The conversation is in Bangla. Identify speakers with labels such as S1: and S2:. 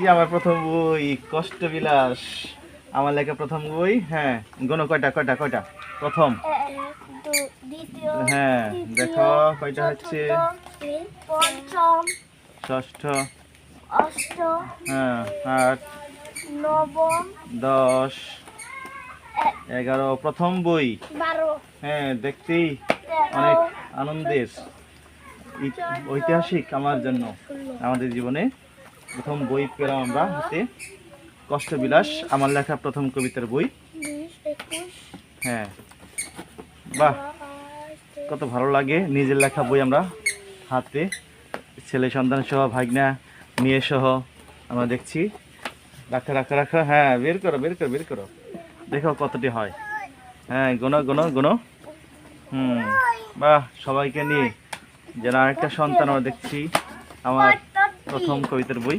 S1: যে আমার প্রথম বই কষ্ট বিলাস আমার লেখা প্রথম বই? হ্যাঁ। গোনো, কয়টা কয়টা কয়টা? প্রথম। হ্যাঁ দেখো, কয়টা হচ্ছে? ষষ্ঠ। হ্যাঁ আট, দশ, এগারো। প্রথম বই। হ্যাঁ দেখতেই অনেক আনন্দের। ঐতিহাসিক আমার জন্য, আমাদের জীবনে। প্রথম বই পেলাম আমরা হাতে কষ্টবিলাস আমার লেখা প্রথম কবিতার বই। হ্যাঁ। বাহ কত ভালো লাগে নিজের লেখা বই আমরা হাতে ছেলে সন্তান সহ ভাগনা মেয়ে সহ আমরা দেখছি। রাখা রাখা রাখা হ্যাঁ বের করো বের করো বের করো। দেখো কতটি হয়। হ্যাঁ গোনো গোনো গোনো। হুম বাহ সবাইকে নিয়ে যেন আরেকটা সন্তান আমরা দেখছি। আমার প্রথম কবিতার বই।